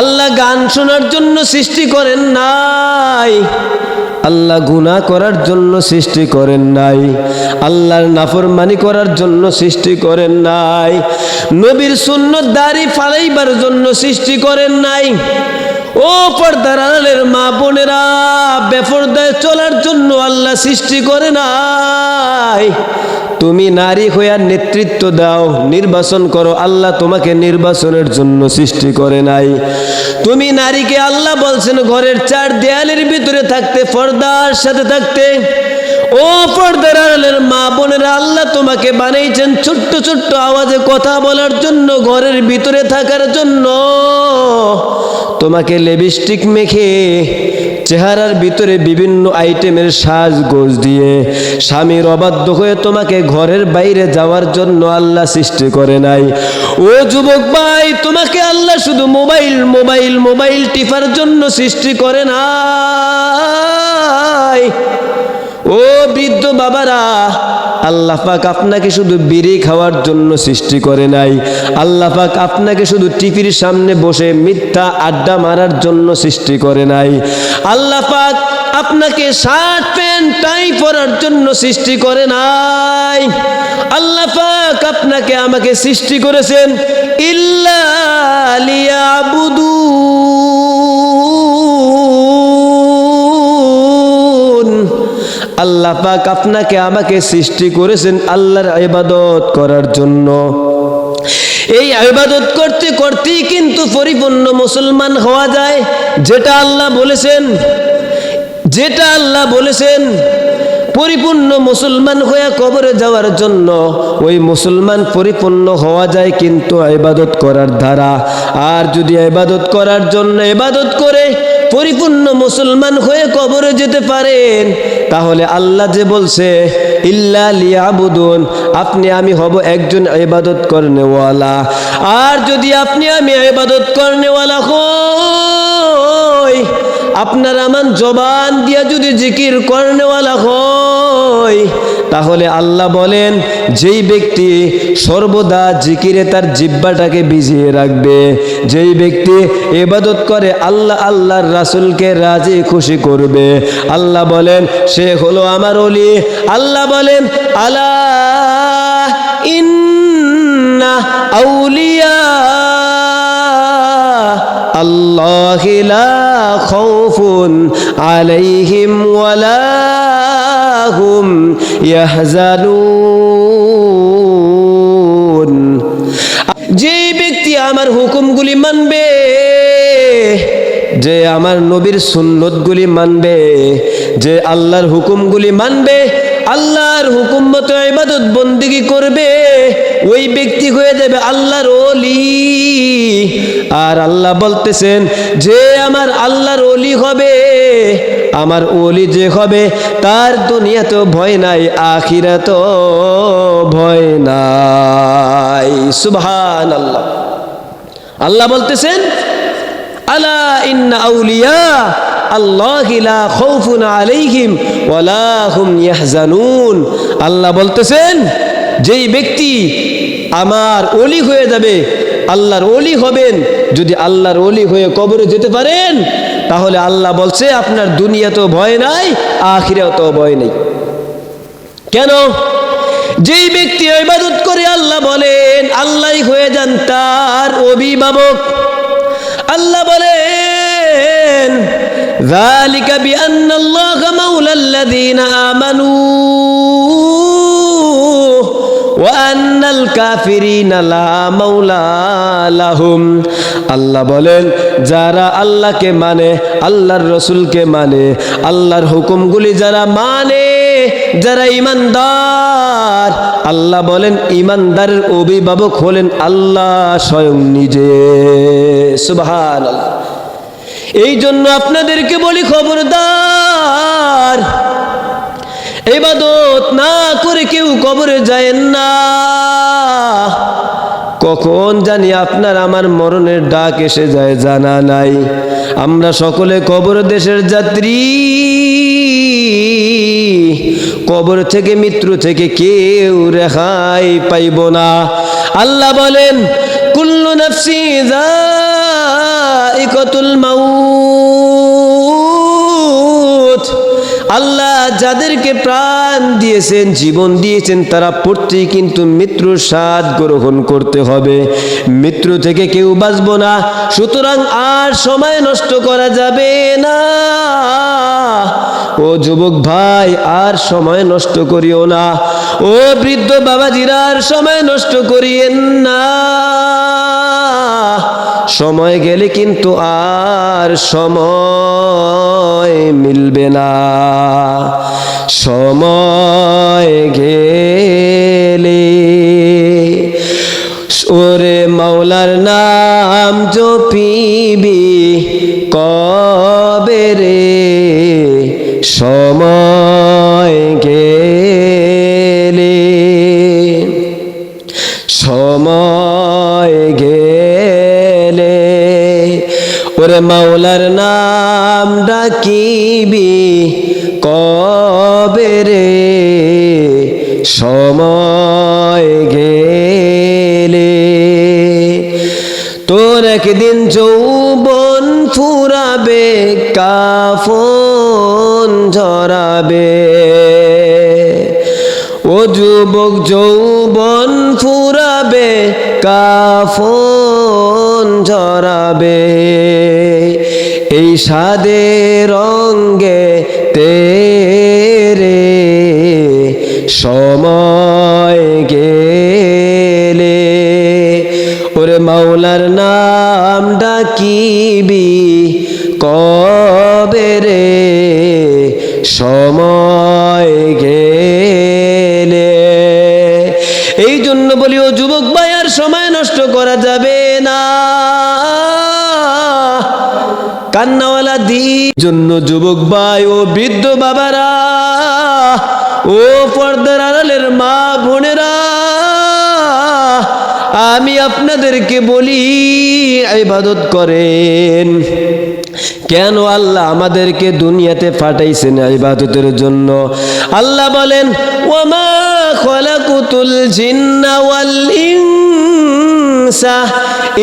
আল্লাহ গান শোনার জন্য সৃষ্টি করেন নাই। আল্লাহ গুনা করার জন্য সৃষ্টি করেন নাই। আল্লাহর নাফরমানি করার জন্য সৃষ্টি করেন নাই। নবীর শূন্য দাড়ি ফালাইবার জন্য সৃষ্টি করেন নাই। ও পর্দার আড়ালের মা বোনেরা, বেফরদায় চলার জন্য আল্লাহ সৃষ্টি করে নাই। তুমি নারী হইয়ার নেতৃত্ব দাও, নির্বাচন করো, আল্লাহ তোমাকে নির্বাচনের জন্য সৃষ্টি করে নাই। তুমি নারীকে আল্লাহ বলছেন, ঘরের চার দেয়ালের ভিতরে থাকতে, পর্দার সাথে থাকতে। ও পর্দার আড়ালের মা বোনেরা, আল্লাহ তোমাকে বানাইছেন ছোট্ট ছোট্ট আওয়াজে কথা বলার জন্য, ঘরের ভিতরে থাকার জন্য। তোমাকে লিপস্টিক মেখে চেহারার ভিতরে বিভিন্ন আইটেমের সাজগোজ দিয়ে স্বামীর অবাধ্য হয়ে তোমাকে ঘরের বাইরে যাওয়ার জন্য আল্লাহ সৃষ্টি করে নাই। ও যুবক ভাই, তোমাকে আল্লাহ শুধু মোবাইল মোবাইল মোবাইল টিপার জন্য সৃষ্টি করে নাই। ও বৃদ্ধ বাবারা, আল্লাহ পাক আপনাকে শুধু বিড়ি খাওয়ার জন্য সৃষ্টি করে নাই। আল্লাহ পাক আপনাকে শুধু টিভির সামনে বসে মিথ্যা আড্ডা মারার জন্য সৃষ্টি করে নাই। আল্লাহ পাক আপনাকে শার্ট, প্যান্ট, টাই পরার জন্য সৃষ্টি করে নাই। আল্লাহ পাক আপনাকে আমাকে সৃষ্টি করেছেন, ইল্লা লিয়াবুদুন আল্লাহ পাক আপনাকে আমাকে সৃষ্টি করেছেন আল্লাহর ইবাদত করার জন্য। এই ইবাদত করতে করতেই কিন্তু পরিপূর্ণ মুসলমান হওয়া যায়। যেটা আল্লাহ বলেছেন, যেটা আল্লাহ বলেছেন, পরিপূর্ণ মুসলমান হয়ে কবরে যাওয়ার জন্য ওই মুসলমান পরিপূর্ণ হওয়া যায় কিন্তু ইবাদত করার দ্বারা আর যদি ইবাদত করার জন্য ইবাদত করে পরিপূর্ণ মুসলমান হয়ে কবরে যেতে পারেন, তাহলে আল্লাহ যে বলছে, ইল্লা লিয়াবুদুন আপনি, আমি হব একজন ইবাদত করনেওয়ালা আর যদি আপনি, আমি ইবাদত করনেওয়ালা হই, আপনার আমার জবান দিয়া যদি জিকির করনেওয়ালা হয় তাহলে আল্লাহ বলেন, যেই ব্যক্তি সর্বদা জিকিরে তার জিব্বাটাকে বিজিয়ে রাখবে, যেই ব্যক্তি এবাদত করে আল্লাহ আল্লাহর রাসুলকে রাজি খুশি করবে, আল্লাহ বলেন, সে হলো আমার অলি আল্লাহ বলেন, আলা ইন্না আউলিয়া, আল্লাহ খৌফুন আলাইহিম ওয়ালা হুম ইয়াহজানুন যে ব্যক্তি আমার হুকুমগুলি মানবে, যে আমার নবীর সুন্নতগুলি মানবে, যে আল্লাহর হুকুমগুলি মানবে, আল্লাহর হুকুম মতো ইবাদত বন্দিগি করবে, ওই ব্যক্তি হয়ে যাবে আল্লাহর অলি আর আল্লাহ বলতেছেন, যে আমার আল্লাহর অলি হবে আমার ওলি যে হবে, তার দুনিয়াতেও ভয় নাই আখিরা তো ভয় নাই। সুবহান আল্লাহ আল্লাহ বলতেছেন, আলা ইন্না আউলিয়া আল্লাহ বলতেছেন, যেই ব্যক্তি আমার ওলি হয়ে যাবে, আল্লাহর ওলি হবেন। যদি আল্লাহর ওলি হয়ে কবরে যেতে পারেন তাহলে আল্লাহ বলছে আপনার দুনিয়াতেও ভয় নাই আখিরাতেও ভয় নেই কেন যেই ব্যক্তি ইবাদত করে আল্লাহ বলেন আল্লাহ হয়ে যান তার অভিভাবক আল্লাহ বলেন ذلك بأن الله مولى الذين آمنوا ওয়ান্নাল কাফিরিনা নালা মাওলা আল্লাহ বলেন, যারা আল্লাহকে মানে আল্লাহর রসুলকে মানে আল্লাহর হুকুমগুলি যারা মানে যারা ইমানদার আল্লাহ বলেন ইমানদারের অভিভাবক হলেন আল্লাহ স্বয়ং নিজে। সুবহান এই জন্য আপনাদেরকে বলি খবরদার এবাদত না করে কেউ কবরে যায়েন না। কখন জানি আপনার আমার মরণের ডাক এসে যায় জানা নাই। আমরা সকলে কবর দেশের যাত্রী। কবর থেকে মৃত্যু থেকে কেউ রেহাই পাইব না। আল্লাহ বলেন, কুল্লু নফসি সাকরাতুল মাউত। আল্লাহ যাদেরকে প্রাণ দিয়েছেন, জীবন দিয়েছেন, তারা প্রত্যেকেই কিন্তু মৃত্যুর স্বাদ গ্রহণ করতে হবে। মৃত্যু থেকে কেউ বাঁচব না, সুতরাং আর সময় নষ্ট করা যাবে না। ও যুবক ভাই, আর সময় নষ্ট করিও না। ও বৃদ্ধ বাবাজিরা, আর সময় নষ্ট করিয়েন না। সময় গেলে কিন্তু আর সময় মিলবে না। সময় গেলে ওরে মাওলার নাম জপিবি কবে রে? সময় সময় গেলে তোর একদিন যৌবন ফুরাবে, কাফন ঝরাবে। ও যুবক যৌবন ফুরাবে, কাফন ঝরাবে। এই সাদে রঙ্গে সময় গেলে ওরে মাওলার নাম ডাকিবি কবে রে? সময় গেলে। এই জন্য বলি, ও যুবক ভাই, আর সময় নষ্ট করা যাবে না। কান্নাওয়ালা দি জন্য যুবক ভাই ও বৃদ্ধ বাবারা ও পর্দার আড়ালের মা বোনেরা, আমি আপনাদেরকে বলি, ইবাদত করেন। কেন আল্লাহ আমাদেরকে দুনিয়াতে পাঠাইছেন ইবাদতের জন্য? আল্লাহ বলেন ওমা খলাকুতুল জিন্না ওয়াল ইনসা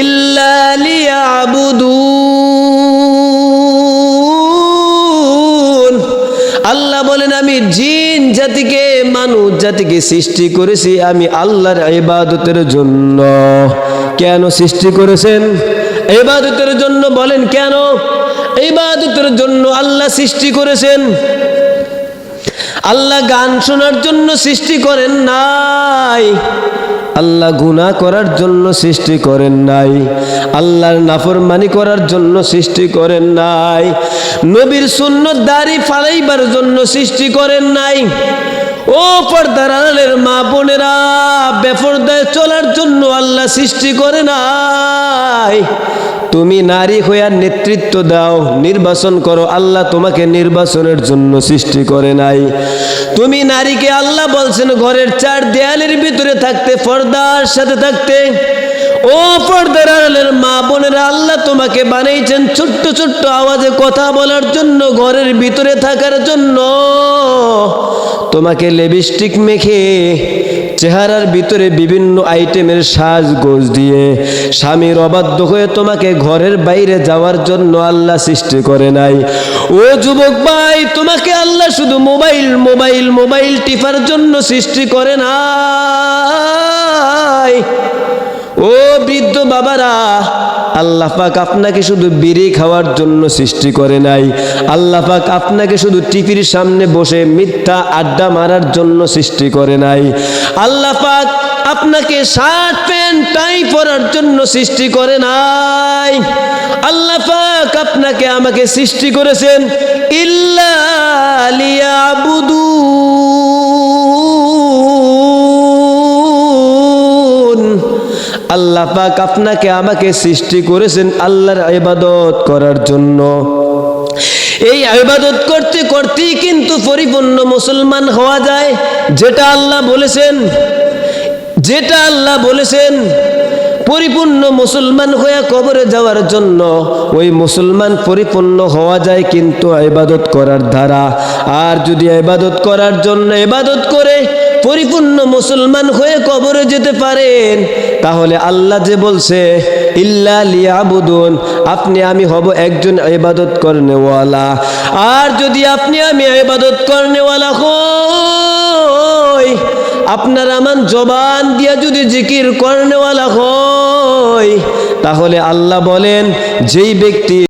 ইল্লা লিয়াবুদুন। আল্লাহ বলেন, আমি জিন জাতিকে, মানুষ জাতিকে সৃষ্টি করেছি আমি আল্লাহর ইবাদতের জন্য। কেন সৃষ্টি করেছেন? ইবাদতের জন্য বলেন কেন? ইবাদতের জন্য আল্লাহ সৃষ্টি করেছেন। আল্লাহ গান শোনার জন্য সৃষ্টি করেন নাই। আল্লাহ গুণা করার জন্য সৃষ্টি করেন নাই। আল্লাহর নাফরমানি করার জন্য সৃষ্টি করেন নাই। নবীর শূন্য দাড়ি ফালাইবার জন্য সৃষ্টি করেন নাই। ও পর্দার আলের মা বোনেরা, বেফরদায় চলার জন্য আল্লাহ সৃষ্টি করে নাই। তুমি নারী হইয়া নেতৃত্ব দাও, নির্বাচন করো, আল্লাহ তোমাকে নির্বাচনের জন্য সৃষ্টি করে নাই। তুমি নারীকে আল্লাহ বলছেন, ঘরের চার দেয়ালের ভিতরে থাকতে, পর্দার সাথে থাকতে। ও পর্দার আড়ালের মা বোনেরা, আল্লাহ তোমাকে বানাইছেন ছোট্ট ছোট্ট আওয়াজে কথা বলার জন্য, ঘরের ভিতরে থাকার জন্য। তোমাকে লিপস্টিক মেখে চেহারার ভিতরে বিভিন্ন আইটেমের সাজগোজ দিয়ে স্বামীর অবাধ্য হয়ে তোমাকে ঘরের বাইরে যাওয়ার জন্য আল্লাহ সৃষ্টি করে নাই। ও যুবক ভাই, তোমাকে আল্লাহ শুধু মোবাইল মোবাইল মোবাইল টিপার জন্য সৃষ্টি করে নাই। ও বৃদ্ধ বাবারা, আল্লাহ পাক আপনাকে শুধু বিড়ি খাওয়ার জন্য সৃষ্টি করে নাই। আল্লাহ পাক আপনাকে শুধু টিভির সামনে বসে মিথ্যা আড্ডা মারার জন্য সৃষ্টি করে নাই। আল্লাহ পাক আপনাকে শার্ট, প্যান্ট, টাই পরার জন্য সৃষ্টি করে নাই। আল্লাহ পাক আপনাকে আমাকে সৃষ্টি করেছেন, ইল্লা লিয়াবুদুন আল্লাহ পাক আপনাকে আমাকে সৃষ্টি করেছেন আল্লাহর ইবাদত করার জন্য। এই ইবাদত করতে করতেই কিন্তু পরিপূর্ণ মুসলমান হওয়া যায়। যেটা আল্লাহ বলেছেন, যেটা আল্লাহ বলেছেন, পরিপূর্ণ মুসলমান হয়ে কবরে যাওয়ার জন্য ওই মুসলমান পরিপূর্ণ হওয়া যায় কিন্তু ইবাদত করার দ্বারা আর যদি ইবাদত করার জন্য ইবাদত করে পরিপূর্ণ মুসলমান হয়ে কবরে যেতে পারেন। তাহলে আল্লাহ যে বলছে, ইল্লা লিয়াবুদুন আপনি, আমি হব একজন ইবাদত করনেওয়ালা আর যদি আপনি, আমি ইবাদত করনেওয়ালা হই, আপনার আমার জবান দিয়া যদি জিকির করনেওয়ালা হয় তাহলে আল্লাহ বলেন, যেই ব্যক্তি